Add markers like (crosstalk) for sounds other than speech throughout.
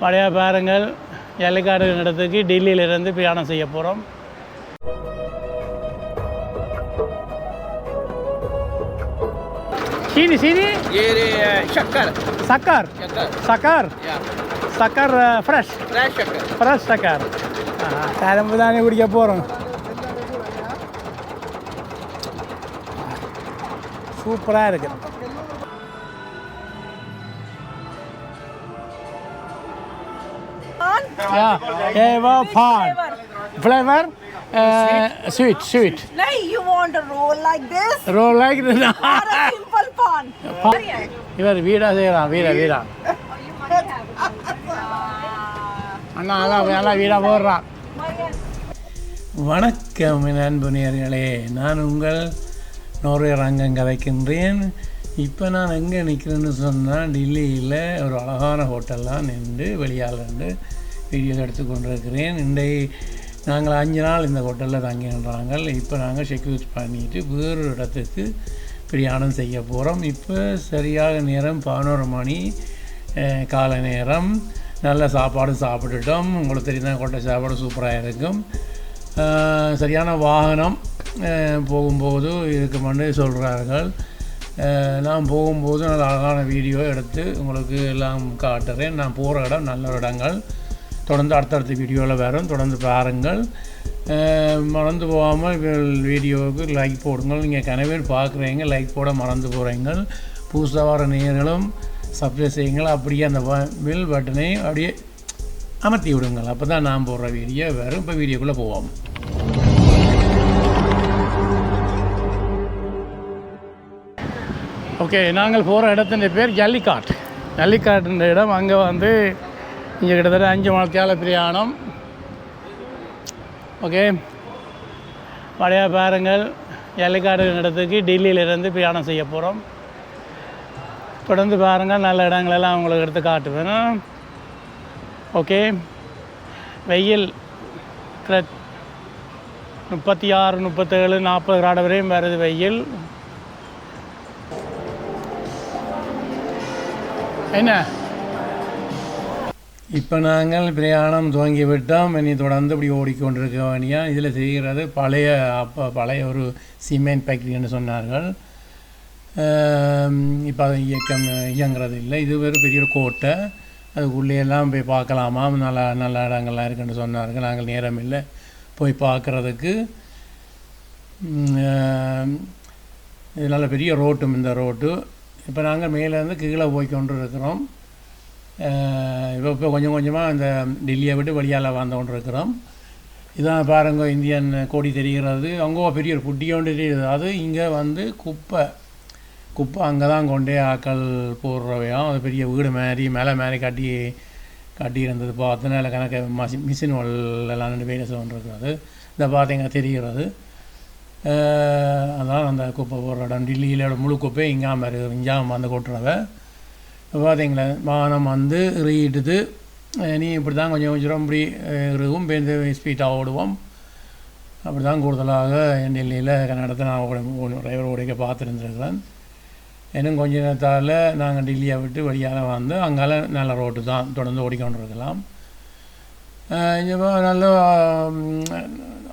பழைய பேரங்கள் எல்லைக்காடு இடத்துக்கு டெல்லியிலிருந்து பிரயாணம் செய்ய போகிறோம் சீனி சீனி? சக்கர். சக்கர். சக்கர். சக்கர். ஃப்ரெஷ் ஃப்ரெஷ் சக்கர். கரும்பு தானே குடிக்க போகிறோம் சூப்பராக இருக்குது Yeah, ever fun. Flavor, uh, sweet, sweet. नहीं you want a roll like this? Roll like this. (laughs) or a simple pan இவர் வீடா செய்யலாம் வீடா வீடா அண்ணா அதான் நல்லா வீடா போடுறான் வணக்கம் அன்பு நான் உங்கள் நோர்வே ரங்கம் கதைக்கின்றேன். இப்போ நான் எங்கே நிற்கிறேன்னு சொன்னால் டெல்லியில் ஒரு அழகான ஹோட்டல்லாம் நின்று வெளியால் நின்று வீடியோ எடுத்து கொண்டிருக்கிறேன் இன்றை நாங்கள் அஞ்சு நாள் இந்த ஹோட்டலில் தங்கின்றாங்க இப்போ நாங்கள் செக்யூர் பண்ணிட்டு வேறு இடத்துக்கு பிரயாணம் செய்ய போகிறோம் இப்போ சரியாக நேரம் பதினோரு மணி காலை நேரம். நல்ல சாப்பாடு சாப்பிட்டுட்டோம். உங்களுக்கு தெரியும் கொட்டை சாப்பாடு சூப்பராக இருக்கும். சரியான வாகனம் அஹ், போகும்போது இருக்குமென்று சொல்கிறார்கள் நான் போகும்போது நல்ல அழகான வீடியோ எடுத்து உங்களுக்கு எல்லாம் காட்டுறேன். நான் போகிற இடம் நல்ல இடங்கள். தொடர்ந்து அடுத்தடுத்த வீடியோவில் வரும். தொடர்ந்து பாருங்கள். மறந்து போகாமல் வீடியோவுக்கு லைக் போடுங்கள். நீங்கள் கனவே பார்க்குறீங்க லைக் போட மறந்து போகிறீங்க புதுசாக வர நேர்களும் சப்ஸ்கிரைப் செய்யுங்கள். அப்படியே அந்த பில் பட்டனை அப்படியே அமர்த்தி விடுங்கள். அப்போ தான் நான் போடுற வீடியோ வரும். இப்போ வீடியோக்குள்ளே போவோம். ஓகே நாங்கள் போகிற இடத்தின் பேர் ஜல்லிக்காட் ஜல்லிக்காட்டுன்ற இடம் அங்கே வந்து இங்கே கிட்டத்தட்ட அஞ்சு மணத்தியால் பிரயாணம் ஓகே பழைய பாருங்கள். எல்லைக்காடு இடத்துக்கு டெல்லியிலிருந்து பிரயாணம் செய்ய போகிறோம் தொடர்ந்து பாருங்கள் நல்ல இடங்களெல்லாம் உங்களுக்கு எடுத்து காட்டுவேன். ஓகே வெயில் முப்பத்தி ஆறு முப்பத்தேழு நாற்பது கிராட வரையும் வருது வெயில். என்ன? இப்போ நாங்கள் பிரயாணம் துவங்கி விட்டோம் இனி தொடர்ந்து இப்படி ஓடிக்கொண்டிருக்க வேண்டியா இதில் செய்கிறது பழைய அப்போ பழைய ஒரு சிமெண்ட் ஃபேக்ட்ரின்னு சொன்னார்கள். இப்போ அது இயக்கம் இயங்குறது இல்லை. இது ஒரு பெரிய ஒரு கோட்டை. அதுக்குள்ளே எல்லாம் போய் பார்க்கலாமா? நல்ல நல்ல இடங்கள்லாம் இருக்குன்னு சொன்னார்கள். நாங்கள் நேரம் இல்லை. போய் பார்க்குறதுக்கு. இது நல்ல பெரிய ரோட்டும் இந்த ரோட்டு. இப்போ நாங்கள் மேலேருந்து கீழே போய் கொண்டு இருக்கிறோம் Eh, இப்போ இப்போ கொஞ்சம் கொஞ்சமாக இந்த டெல்லியை விட்டு வெளியால் வந்து கொண்டு இருக்கிறோம் இதான் பாருங்க இந்தியன் கோடி தெரிகிறது. அங்கே பெரிய ஒரு புட்டி ஒன்று தெரியுது. அது இங்கே வந்து குப்பை. குப்பை அங்கே தான் கொண்டே ஆக்கள் போடுறவையும் அது பெரிய வீடு மாதிரி மேலே மேலே கட்டி கட்டி இருந்தது. பார்த்தனால கணக்கு மசி மிஷின் எல்லாம் ரெண்டு பேர் சொல்லிருக்கிறது இந்த பார்த்தீங்க தெரிகிறது. Eh, அதான் அந்த குப்பை போடுற இடம். டெல்லியில் முழு குப்பை இங்காமல் இருக்குது இங்காமல் வந்து கொட்டுறவை பார்த்தீங்களா வானம் வந்து ரீட்டுது நீ இப்படி தான் கொஞ்சம் கொஞ்சம் இப்படி இருக்கும் பேருந்து ஸ்பீட்டாக ஓடுவோம். அப்படி தான் கூடுதலாக என் டெல்லியில் கன்னடத்தை நான் டிரைவர் உடைக்க பார்த்துருந்துருக்கிறேன். இன்னும் கொஞ்ச நேரத்தால் நாங்கள் டெல்லியை விட்டு வெளியால் வந்து அங்கால நல்ல ரோட்டு தான் தொடர்ந்து ஓடிக்கொண்டிருக்கலாம். இப்போ நல்ல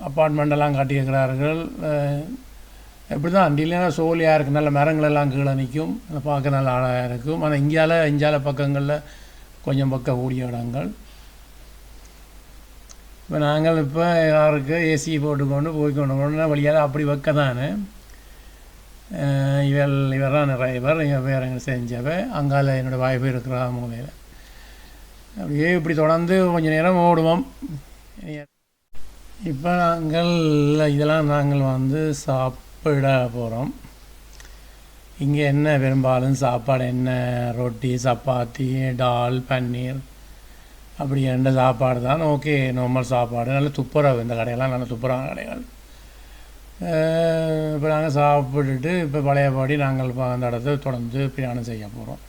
அப்பார்ட்மெண்ட்டெல்லாம் கட்டியிருக்கிறார்கள். இப்படி தான் டெல்லினா சோலியாக இருக்குது நல்ல மரங்கள் எல்லாம் கீழே நிற்கும் பார்க்க நல்ல அழகாக இருக்கும். ஆனால் இந்தியாவில் இந்தியால பக்கங்களில் கொஞ்சம் பக்கம் கூடிய இடங்கள். இப்போ நாங்கள் இப்போ யாருக்கு ஏசி போட்டுக்கொண்டு போய்க்கொண்டு கொண்டு வழியால் அப்படி வைக்க தானே இவள் இவர் தான் டிரைவர் எங்கள் பேர் எங்களை செஞ்சவ. அங்கால என்னோடய வாய்ப்பு இருக்கிறா மூலையில் அப்படியே இப்படி தொடர்ந்து கொஞ்சம் நேரம் ஓடுவோம். இப்போ நாங்கள் இதெல்லாம் நாங்கள் வந்து விட போகிறோம் இங்கே என்ன பெரும்பாலும் சாப்பாடு என்ன? ரொட்டி சப்பாத்தி டால் பன்னீர். அப்படி எந்த சாப்பாடு தான். ஓகே நார்மல் சாப்பாடு. நல்ல துப்புரவு இந்த கடையெல்லாம் நல்ல துப்புரவான கடைகள். இப்போ நாங்கள் சாப்பிட்டுட்டு இப்போ பழையபடி நாங்கள் இப்போ அந்த இடத்த தொடர்ந்து பிரயாணம் செய்ய போகிறோம்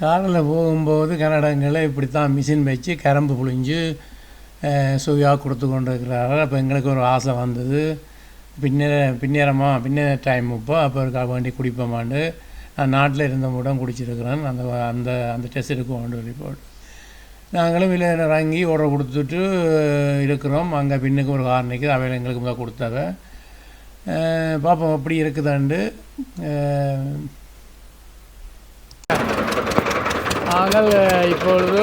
காரில் போகும்போது கன்னடங்களை இப்படி தான் மிஷின் வச்சு கரம்பு புழிஞ்சு சுவையாக கொடுத்து கொண்டு இருக்கிறார்கள் அப்போ எங்களுக்கு ஒரு ஆசை வந்தது. பின்ன பின்னேறமா பின்னேற டைம் இப்போ அப்போ இருக்கா வேண்டி குடிப்போமாண்டு. நான் நாட்டில் இருந்த மூடம் குடிச்சிருக்கிறேன். அந்த அந்த அந்த டெஸ்ட் எடுக்க ரிப்போர்ட் நாங்களும் இல்லை இறங்கி ஆர்டர் கொடுத்துட்டு இருக்கிறோம். அங்கே பின்னுக்கு ஒரு கார் நிற்குது அவையில் எங்களுக்கு முதல் கொடுத்தாங்க. பார்ப்போம் அப்படி இருக்குதாண்டு. நாங்கள் இப்பொழுது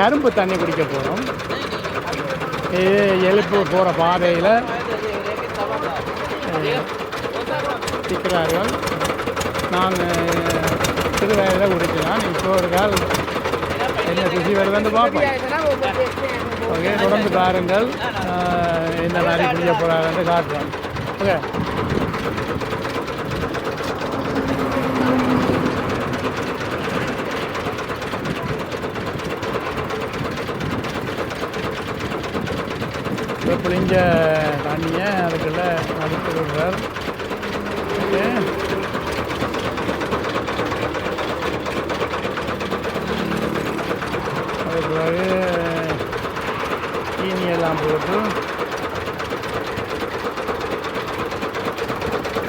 கரும்பு தண்ணி குடிக்க போகிறோம் எழுப்பு போகிற பாதையில். இருக்கிறார்கள் நான் சிறு வயதில் குடிக்கலாம் இப்போ ஒரு கால் என்ன ருசி வருதுன்னு பார்ப்போம். ஓகே தொடர்ந்து பாருங்கள். என்ன மாதிரி குடிக்க போகிறாருன்னு காட்டுறோம் ஓகே. புளிஞ்ச தண்ணியை அதுக்குள்ள அடுத்து விடுறார். ஓகே. பிறகு தீனி எல்லாம் போட்டு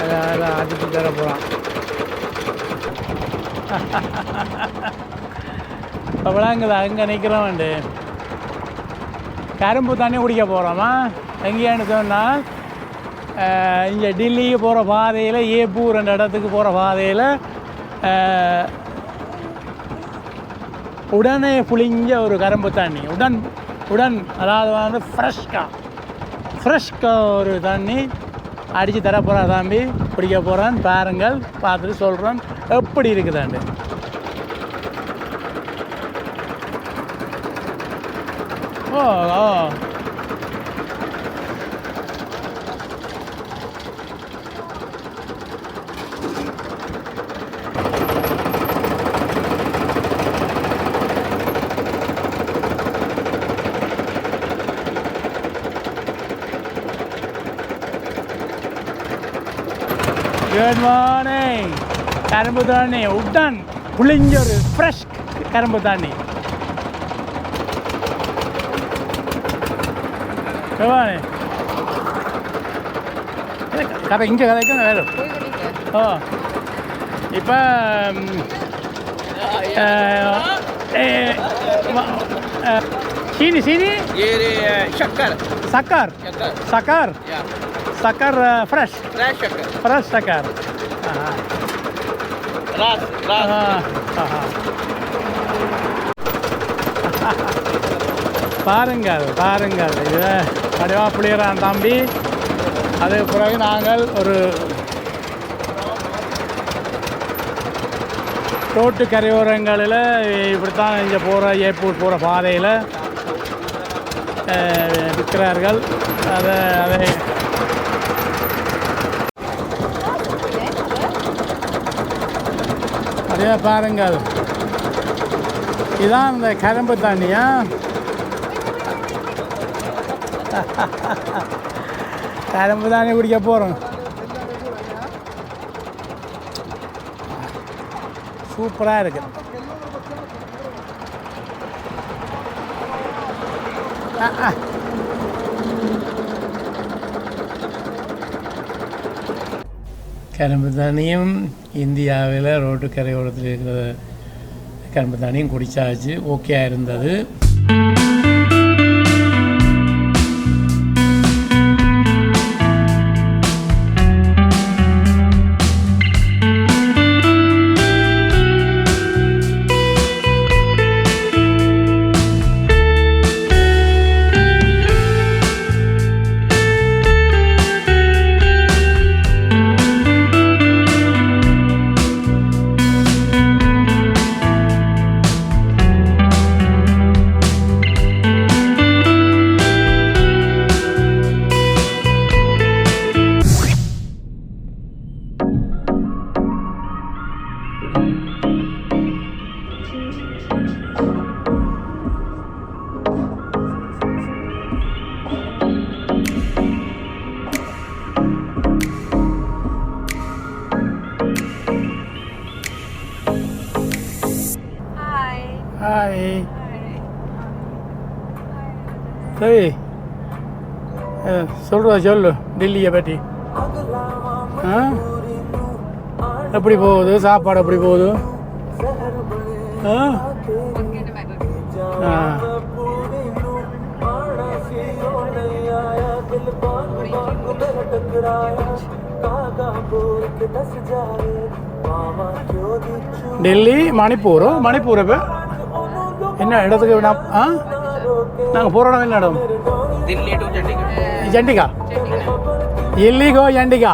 அதை அதில் அடித்து தர போகிறான் (laughs) அவ்வளோங்களா அங்கே நிற்கிறோம் கரும்பு தண்ணி குடிக்க போகிறோமா எங்கேயான்னு சொன்னால் இங்கே டெல்லிக்கு போகிற பாதையில் ஏப்பூர் என்ற இடத்துக்கு போகிற பாதையில் உடனே புளிஞ்ச ஒரு கரும்பு தண்ணி உடன் உடன் அதாவது வந்து ஃப்ரெஷ்காக ஃப்ரெஷ்காக ஒரு தண்ணி அடித்து தர தம்பி. குடிக்க போகிறேன் பாருங்கள் பார்த்துட்டு சொல்கிறேன் எப்படி இருக்குதாண்டு. 나. Good morning. Karambudani, Udan, Bullinger, Fresh Karambudani. 대박이네. 가다 인제 가다 어. 이밤 에, sini sini? Ini eh, syakar sakar sakar sakar eh, fresh. Fresh sakar fresh sakar ras ras பாருங்க பாருங்க இது வடிவா புளியறான் தம்பி. அதுக்கு பிறகு நாங்கள் ஒரு ரோட்டு கரையோரங்களில் இப்படித்தான் இங்கே போகிற ஏப்பூர் போகிற பாதையில் விற்கிறார்கள். அதை அதை அதே பாருங்கள். இதான் இந்த கரும்பு தண்ணியா? கரும்பு தானே குடிக்க போகிறோம் சூப்பராக இருக்கு. கரும்பு தானியம் இந்தியாவில் ரோட்டு கரையோரத்தில் இருக்கிற கரும்பு தானியம் குடித்தாச்சு ஓகே இருந்தது. ஹாய் சரி சொல்கிறா சொல்லு டெல்லியை பற்றி. ஆ? எப்படி போகுது? சாப்பாடு எப்படி போகுது? ਹਾਂ டெல்லி மணிப்பூர் மணிப்பூர் இப்போ என்ன இடத்துக்கு விடாம ஆ? நாங்கள் போகிற இடம் என்ன இடம்? தில்லி டு ஜண்டிகா எல்லிகோ ஜண்டிகா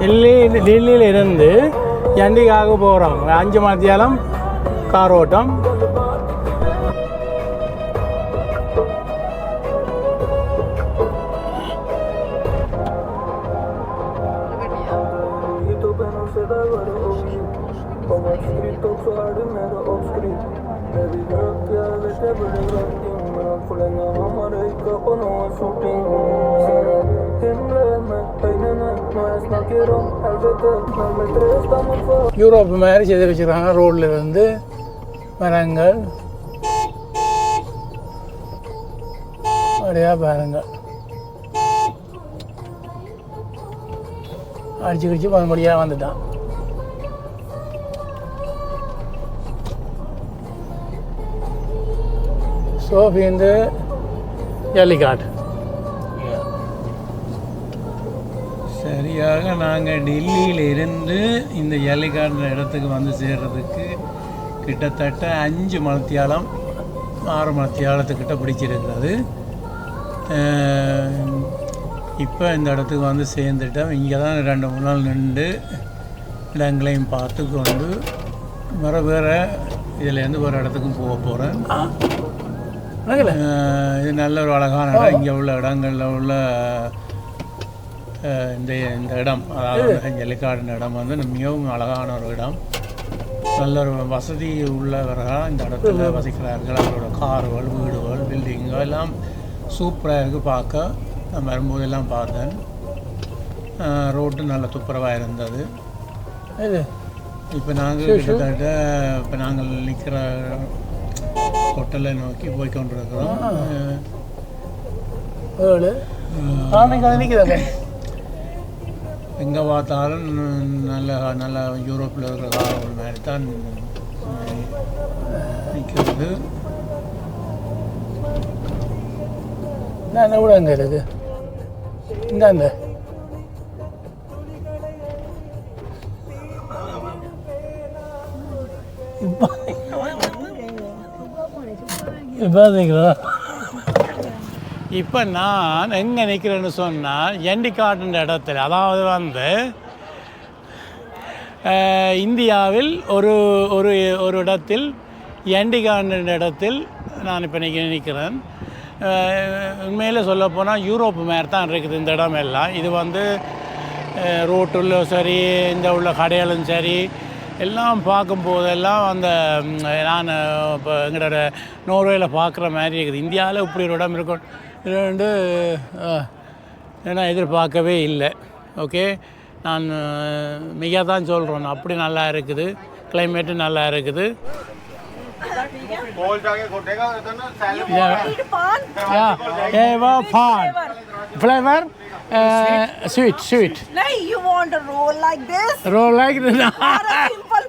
டெல்லி டெல்லியில் இருந்து ஜண்டிகாவுக்கு போகிறோம் அஞ்சு மத்தியாலம் கார் ஓட்டம். யூரோப் மாதிரி செய்து வச்சுருக்காங்க. ரோட்டில் இருந்து மரங்கள். அப்படியா பாருங்கள் அடிச்சு கிடிச்சு மறுபடியாக வந்துட்டான். சோஃபி வந்து ஜல்லிக்காட்டு. சரியாக நாங்கள் டெல்லியில் இருந்து இந்த ஜல்லிக்காட்டு இடத்துக்கு வந்து சேர்றதுக்கு கிட்டத்தட்ட அஞ்சு மணத்தியாலம் ஆறு மணத்தியாலத்துக்கிட்ட பிடிச்சிருக்கிறது. இப்போ இந்த இடத்துக்கு வந்து சேர்ந்துட்டோம். இங்கே தான் ரெண்டு மூணு நாள் நின்று இடங்களையும் பார்த்து கொண்டு வேறு வேறு இதுலேருந்து ஒரு இடத்துக்கும் போக போகிறேன் இது நல்ல ஒரு அழகான இடம். இங்கே உள்ள இடங்களில் உள்ள இந்த இந்த இடம் அதாவது ஜல்லிக்காடு இடம் வந்து மிகவும் அழகான ஒரு இடம். நல்ல ஒரு வசதி உள்ளவர்கள் இந்த இடத்துல வசிக்கிறார்கள். அவரோட கார்கள் வீடுகள் பில்டிங்குகள் எல்லாம் சூப்பராக இருக்குது பார்க்க. நான் வரும்போது எல்லாம் பார்த்தேன் ரோட்டு நல்ல துப்புரவாக இருந்தது. இப்போ நாங்கள் கிட்டத்தட்ட இப்போ நாங்கள் நிற்கிற ஹோட்டலை நோக்கி போய் கொண்டிருக்கிறோம் எங்கே பார்த்தாலும் நல்ல நல்ல யூரோப்பில் இருக்கிற கார்கள் மாதிரி தான் நிற்கிறது. நான் கூட அங்கே இருக்கு. இந்தாங்க. (laughs) பார்த்தீங்களா இப்போ இப்போ நான் எங்கே நிற்கிறேன்னு சொன்னால் எண்டிகாட்டுன்ற இடத்துல அதாவது வந்து இந்தியாவில் ஒரு ஒரு ஒரு இடத்தில் எண்டிகாட்டுன்ற இடத்தில் நான் இப்போ நிற்க நிற்கிறேன் உண்மையில் சொல்லப்போனால் யூரோப் மாதிரி தான் இருக்குது இந்த இடம் எல்லாம். இது வந்து ரோட்டுள்ள சரி இந்த உள்ள கடையிலும் சரி எல்லாம் பார்க்கும்போதெல்லாம் அந்த நான் இப்போ எங்களோட நோர்வேயில் பார்க்குற மாதிரி இருக்குது. இந்தியாவில் இப்படி ஒரு இடம் இருக்கும். இன்னொன்று நான் எதிர்பார்க்கவே இல்லை. ஓகே? நான் மிக தான் சொல்கிறோம் அப்படி நல்லா இருக்குது. கிளைமேட்டு நல்லா இருக்குது. Flavour sweet sweet like you want roll like roll like this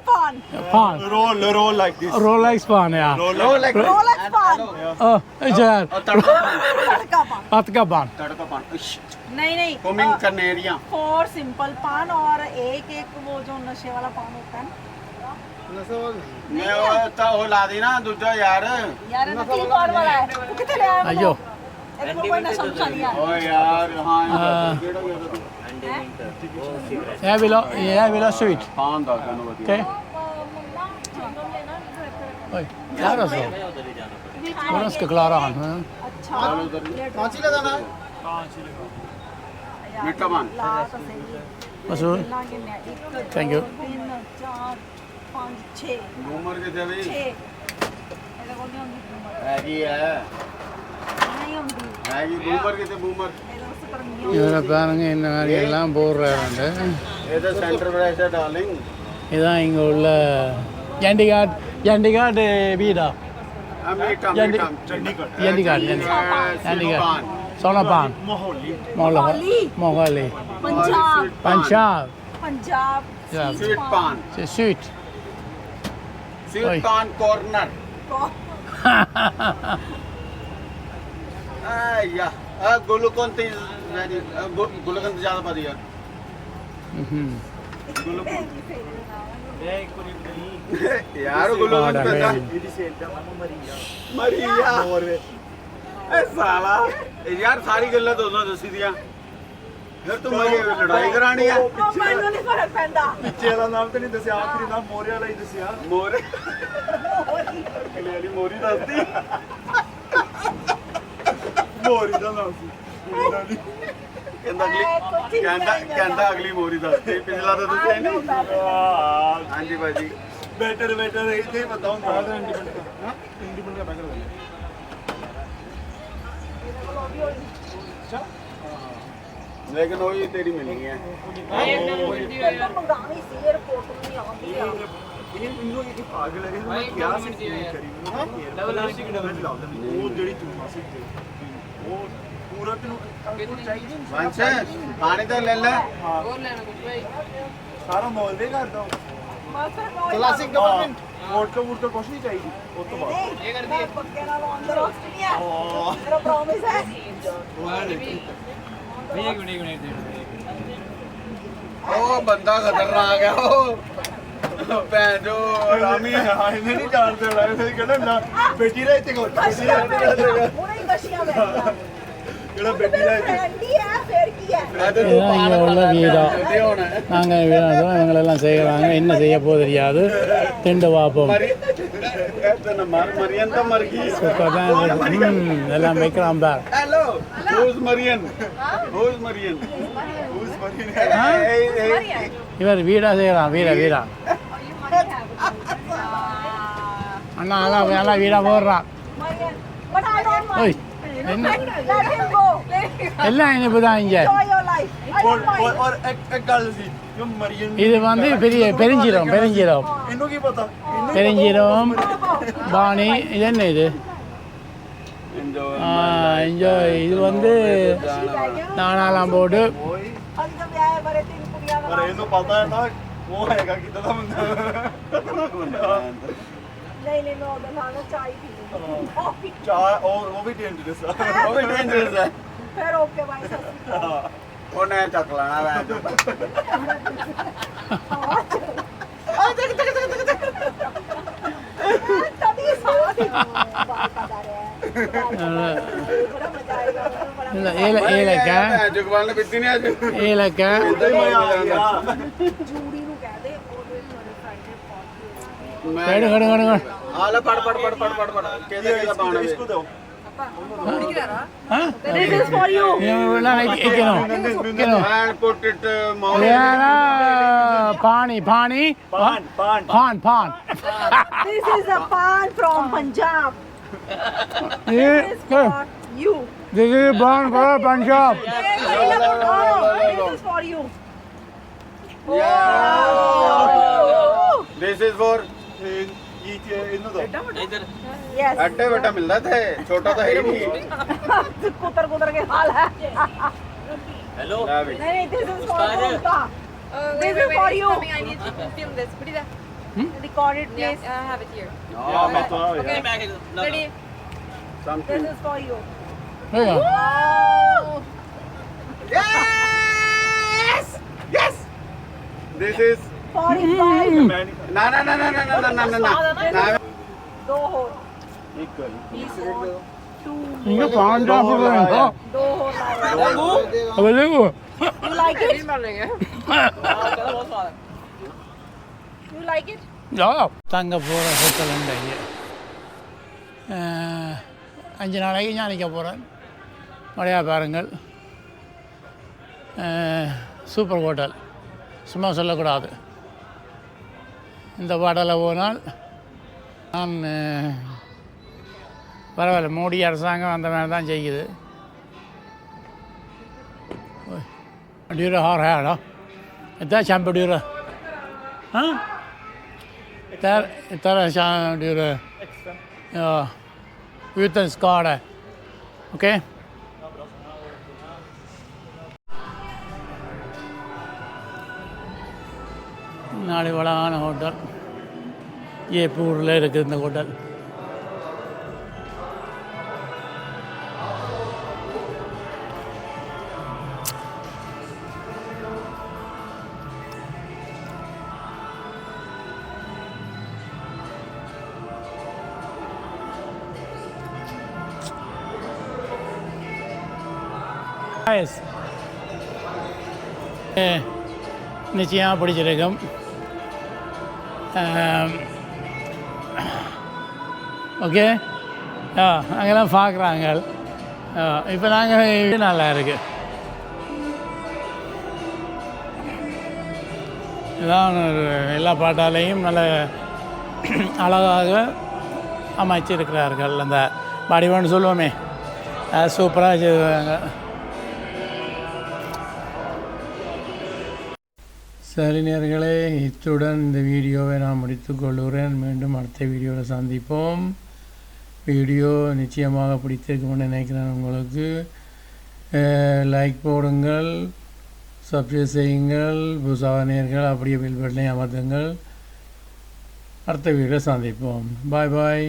Pawn. Pawn. Roll, roll like this. Rolex pawn, yeah. Roll like, roll like Rolex Pawn. Uh, oh, yeah. Tadka paan पतका पान तड़का पान नहीं नहीं homing Kaneria four simple पान और एक एक वो जो नशे वाला पान होता है ना मैं वो तो वो ला देना दूसरा यार यार नकली कौन वाला है तू कितने आया अयो ओ यार हाँ Yeah, below. Yeah, below sweet. Okay. Oi, Clara so. What else can Clara on? अच्छा. कौन सी लगाना? कौन सी लगाना? मीठा मान. बस वो. Thank you. नंबर के जबी. छः. ये है. नहीं हम भी. है ये बूमर के थे बूमर. இதில் பாருங்க இந்த மாதிரி எல்லாம் போடுறாருண்டு இதுதான் இங்கே உள்ள ஜண்டிகாட் ஜண்டிகாட் வீடா Chandigarh Chandigarh சோனபான் Mohali Punjab Punjab sweet sweet corner ஐயா குலுக்கோன் தீஸ் ਵੈਰੀ ਗੁਲਕੰਦ ਜ਼ਿਆਦਾ ਪਾ ਦਿਆ ਯਾਰ ਗੁਲਕੰਦ ਪੈਸਾ ਇਹਦੀ ਸੇਲ ਦਾ ਮਨ ਮਰੀਆ ਮਰੀਆ ਨੋਰਵੇ ਐ ਸਾਲਾ। ਯਾਰ ਸਾਰੀ ਗੱਲਾਂ ਦੋਨੋਂ ਦੱਸੀ ਦੀਆਂ। ਫਿਰ ਤੂੰ ਮੇਰੇ ਲੜਾਈ ਕਰਾਣੀ ਆ। ਮੈਨੂੰ ਨਹੀਂ ਫ਼ਰਕ ਪੈਂਦਾ। ਪਿੱਛੇ ਵਾਲਾ ਨਾਮ ਤੇ ਨਹੀਂ ਦੱਸਿਆ ਆਖਰੀ ਨਾਮ ਮੋਰੇ ਵਾਲਾ ਹੀ ਦੱਸਿਆ। ਮੋਰੇ। ਅਗਲੇ ਵਾਲੀ ਮੋਰੀ ਦੱਸਦੀ। ਮੋਰੀ ਦਾ ਨਾਮ ਸੀ। ਕਹਿੰਦਾ ਅਗਲੀ ਕਹਿੰਦਾ ਕਹਿੰਦਾ। ਅਗਲੀ ਮੋਰੀ ਦੱਸਦੀ ਪਿਛਲਾ ਤਾਂ ਦੱਸਿਆ ਨਹੀਂ ਹਾਂਜੀ ਭਾਜੀ। ਬੈਟਰ ਬੈਟਰ ਇੱਥੇ ਹੀ ਪਤਾ ਹੁੰਦਾ। ਹੈ ਇੰਡੀਪੈਂਡੈਂਟ ਹਾਂ? ਇੰਡੀਪੈਂਡੈਂਟ ਦਾ ਬੈਟਰ ਹੋਇਆ ਲੇਕਿਨ ਉਹ ਹੀ ਤੇਰੀ ਮਿਲਣੀ ਹੈ। ਮੰਗਾਵੀ ਸੀ 에어ਪੋਰਟ ਨੂੰ ਨਹੀਂ ਆਉਂਦੀ ਆ। ਇਹ ਮੈਨੂੰ ਇਹ ਪਾਗਲ ਹੈ। ਮੈਂ ਕਿਹਾ ਸੀ ਕਰੀ। ਡਬਲ ਲਾਸਟਿਕ ਡਬਲ ਲਾਉਂਦਾ ਉਹ ਜਿਹੜੀ ਚੂਮਾ ਸੀ ਉਹ पानी तो ले ले। सारा मोल दे कर दो क्लासिक गवर्नमेंट वोट का वोट तो हाँ, कुछ नहीं चाहिए वो तो बात ये कर दिए पक्के अंदर ऑस्ट्रेलिया मेरा प्रॉमिस है हाँ। ओ। बंदा खतरनाक है ओ हाँ, नहीं जानते से कहना बेटी रहती को में இதுதான் உள்ள வீடம் நாங்கள் வீடாதோம் இவங்களெல்லாம் செய்கிறாங்க என்ன செய்ய போது தெரியாது. திண்டு பார்ப்போம் எல்லாம் வைக்கலாம் இவர் வீடா செய்கிறான் வீடா வீடா. அண்ணா அதான் நல்லா வீடா போடுறான். ஓய் என்ன? எல்லாம் இனிப்பு தான் இங்கே. இது வந்து பெரிய பெருஞ்சீரம் பெருஞ்சீரம். பெருஞ்சீரம் பாணி இது என்ன இது? என்ஜாய் இது வந்து நானாலாம் போட்டு. नहीं नहीं मैं और बनाना चाय पी चाय और वो भी डेंजरस है वो भी डेंजरस है ਫਿਰ ਓਕੇ ਬਾਈ ਸਤਿ ਸ਼੍ਰੀ ਅਕਾਲ। ਉਹਨੇ ਚੱਕ ਲੈਣਾ ਵੈ ਜੋ ਆ ਦੇਖ ਦੇਖ ਦੇਖ ਦੇਖ ਦੇਖ ਤਬੀ ਸਾਹ ਦੀ ਬਾਤ ਕਰ ਰਿਹਾ ਹੈ। ਬੜਾ ਮਜ਼ਾ ਆਏਗਾ ਬੜਾ ਮਜ਼ਾ ਇਹ ਇਹ ਲੱਗਾ ਜੁਗਵਾਨ ਨੇ ਬਿੱਤੀ ਨਹੀਂ ਅੱਜ। ਇਹ ਲੱਗਾ ਜੂੜੀ ਨੂੰ ਕਹਦੇ ਉਹਦੇ ਤੁਹਾਡੇ ਫਰਾਈਡੇ ਪਹੁੰਚ ਗਏ ਖੜ ਖੜ ਖੜ ਆ ਲੈ ਪੜ ਪੜ ਪੜ ਪੜ ਪੜ ਕਿਹਦੇ ਕਿਹਦਾ ਬਾਣ ਵੇ? ਇਸਕੋ ਦਿਓ பாணி பாணி பான் பான் This is a pan from Punjab. This is for you. This is born for Punjab. This is for you. Yeah. This is for. अड्डे बेटा मिल रहा था छोटा था ही नहीं। (laughs) कुतर कुतर के हाल है। हेलो नहीं नहीं this is for this is for you I need to film this put record it please I have it here हाँ बताओ okay back ready something this is for you yes yes this is ਨਾ ਨਾ ਨਾ ਨਾ தங்க போகிற ஹோட்டலுண்டு இங்கே அஞ்சு நாளைக்கு ஞானிக்க போகிறேன் மழையா பாருங்கள் சூப்பர் ஹோட்டல் சும்மா சொல்லக்கூடாது இந்த பாடலில் போனால் நான் பரவாயில்ல மோடி அரசாங்கம் அந்த மாதிரி தான் செய்யுது. டியூரா ஹார் ஹேடா எத்தனை ஷாம்பு டியூரா ஆ எத்தனை där är யூத்தன் ஸ்காட ஓகே? நாளை வளமான ஹோட்டல். ஏப்பூரில் இருக்குது இந்த ஹோட்டல். நிச்சயமாக பிடிச்சிருக்கும். Um, ஓகே ஆ அங்கெல்லாம் பார்க்குறாங்க. இப்போ நாங்கள் இது நல்லா இருக்கு. இதான் எல்லா பாட்டாலையும் நல்ல அழகாக அமைச்சிருக்கிறார்கள் அந்த வடிவம்னு சொல்லுவோமே. சூப்பராக செய்வாங்க. சரி நேர்களே இத்துடன் இந்த வீடியோவை நான் முடித்துக்கொள்கிறேன் மீண்டும் அடுத்த வீடியோவில் சந்திப்போம். வீடியோ நிச்சயமாக பிடித்திருக்கும்னு நினைக்கிறேன் உங்களுக்கு. லைக் போடுங்கள் சப்ஸ்கிரைப் செய்யுங்கள் புதுசாக நேர்கள் அப்படியே பில் பட்டனை அமர்த்துங்கள். அடுத்த வீடியோ சந்திப்போம். பாய் பாய்